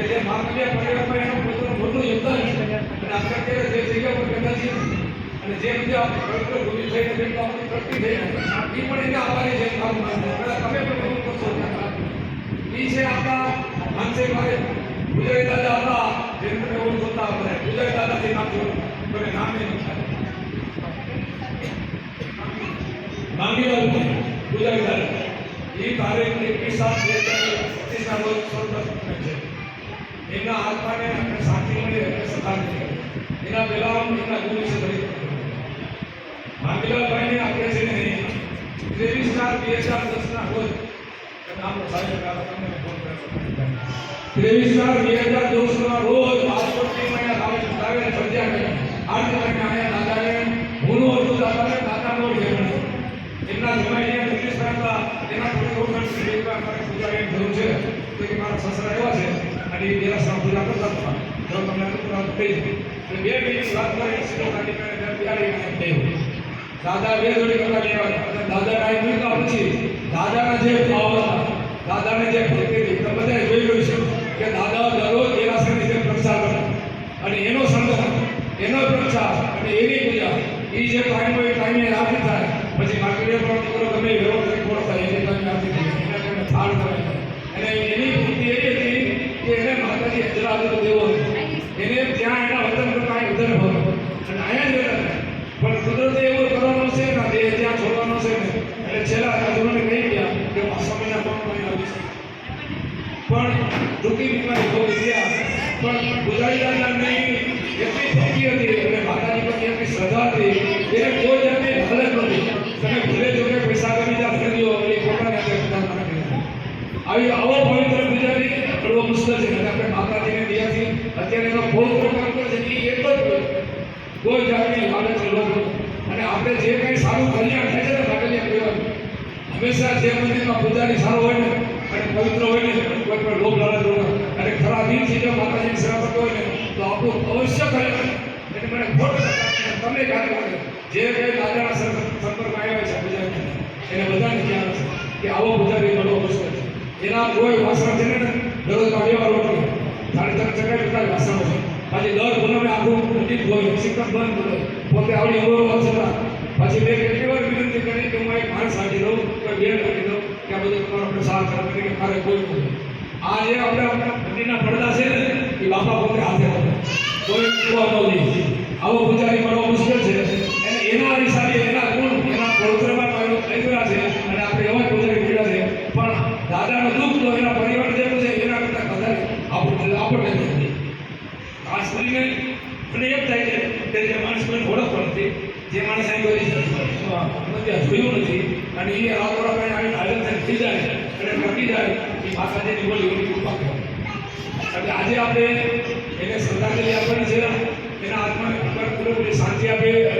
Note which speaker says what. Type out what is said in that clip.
Speaker 1: કે જે માનવીય પરિવારમાં એનું પોતાનું મોટું યોગદાન છે અને આપણે અત્યારે જે જગ્યા પર બેઠા છીએ અને જે રીતે આપણે પવિત્ર ભૂમિ થઈને જેમ તો આપણી પ્રગતિ થઈને એ પણ એને આભારી છે કામ માનવું કદાચ તમે પણ એવું કરશો ત્યાં કામ. ઈ છે આપણા માનસિકભાઈ ગુજરાતી દાદા હતા જેમ તમે ઓળખો હતા આપણે ગુજરાતી દાદાથી નામ જોડું મને નામ નહીં લખાય. માંગીલાલભાઈ ગુજરાતી દાદા એ તારીખ એકવીસ સાત બે હજાર પચીસના રોજ આત્માને આપણે શાંતિ મળી અને સદા મળે. એના પહેલા હું એમના ગુરુ વિશે કરું. માંગીલાલભાઈને આપણે છે ને ત્રેવીસ ચાર બે હજાર દસના રોજ નામ સાહેબ તમને ફોન કર્યો ત્રેવીસ ચાર બે હજાર દસના રોજ રાજકોટથી અહીંયા લાવે લાવે સર્જ્યા ગયા આઠ મહિને અહીંયા દાદાને હું હતું દાદાને દાદાનો જેવણ એમના જમાઈને જગદીશ હતા તેના થોડી જરૂર છે તો કે મારા સસરા એવા છે અને એ સાહેબ પૂજા કરતા હતા જો તમને અનુકૂળ થઈ જાય. બે મિનિટ વાત કરી સીધો કાઢી મેં એમ થયું દાદા બે જોડી કરતા લેવા દાદા કાંઈ મૂક્યા પછી દાદાના જે ભાવ હતા, દાદાને જે ભક્તિ હતી, તમે બધાએ જોઈ ગયું છે કે દાદા દરરોજ દેરાસરની જે પ્રચાર કરતા અને એનો સંગ્રહ એનો પ્રચાર અને એની પૂજા એ જે ટાઈમ હોય ટાઈમે આરતી થાય. પછી માર્કેટ પણ દીકરો ગમે વ્યવસ્થિત પૂરો થાય. એની ટાઈમ આરતી થાય. એને એની હજરાદનો દેવો. એને ત્યાં એના વતન કરતા વધારે ભાવ અને અહીંયા જ રહેતા હતા. પણ કુદરતે એવું કરવાનું છે ને દેહ ત્યાં છોડવાનો છે ને? એટલે છેલ્લા રાજુને કહી ગયા કે હું સ્વામીના પગમાં આવી પણ દુઃખી બીમારી બહુ ગયા પણ ગુજરાતી દાદાની એટલી ભક્તિ હતી. અને માતાજી પર એટલી શ્રદ્ધા હતી. એને કોઈ જાતની હાલત નથી તમે ભૂલે કે પૈસા કરી જા ખરીદ્યો એ પોતાને હાથે પ્રદાન ના કર્યા. આવી આવો પવિત્ર પૂજારી કરવો મુશ્કેલ છે અને આપણે માતાજીને દયાથી અત્યારે એનો ભોગ પ્રકાર કરે છે એ એક જ હોય. કોઈ જાતની લાલચ લોકો અને આપણે જે કંઈ સારું કલ્યાણ થાય છે ને ભાગલ્યા કહેવાય હંમેશા જે મંદિરમાં પૂજારી સારો હોય ને, અને પવિત્ર હોય ને કોઈ પણ લોભ લાલચ હોય. અને ખરા દિલથી જો માતાજીની સેવા કરતો હોય ને, તો આપણું અવશ્ય કલ્યાણ એટલે મને ખોટ તમને કાર્ય કરે જે કંઈ દાદાના સં- સંપર્કમાં આવ્યા છે પૂજારી એને બધાને ખ્યાલ છે કે આવો પૂજારી મળવો મુશ્કેલ છે. એના કોઈ વાસણ છે ને દરરોજ બે વાર રોટલી. સાડી ત્રણ ચકાઈ બધા વાસણો છે. પછી દર આખું ઉઠી હોય સિસ્ટમ બંધ હોય પોતે આવડી અવરો છતાં. પછી મેં કેટલી વાર વિનંતી કરી કે હું એક માણસ રાખી દઉં કે બેન રાખી દઉં, કે આ બધું તમારો સાથ કરે કે મારે કોઈ નથી આ જે આપણે મંદિરના પડદા છે ને, એ બાપા પોતે હાથે આપે. કોઈ કુવા ન દે. આવો પૂજારી મળવો મુશ્કેલ છે. અને એના હિસાબે એના ગુણ, એના પવિત્રમાં કર્યા છે અને આપણે એવા પૂજારી કર્યા છે. પણ દાદાનું દુઃખ તો એના પરિવાર જેવું છે, એના કરતાં વધારે આપણને આપણને ખાસ કરીને મને એમ થાય છે કે માણસ મને ઓળખતો નથી, જે માણસ અહીં કોઈ નથી જોયું નથી, અને એ આ અહીં આવીને હાજર થઈ થઈ જાય, અને ટકી જાય, એ માતાજીની બોલી એની કૃપા કરે. એટલે આજે આપણે એને શ્રદ્ધાંજલિ આપવાની છે, એના આત્માને પૂરેપૂરી શાંતિ આપે અને ત્યાં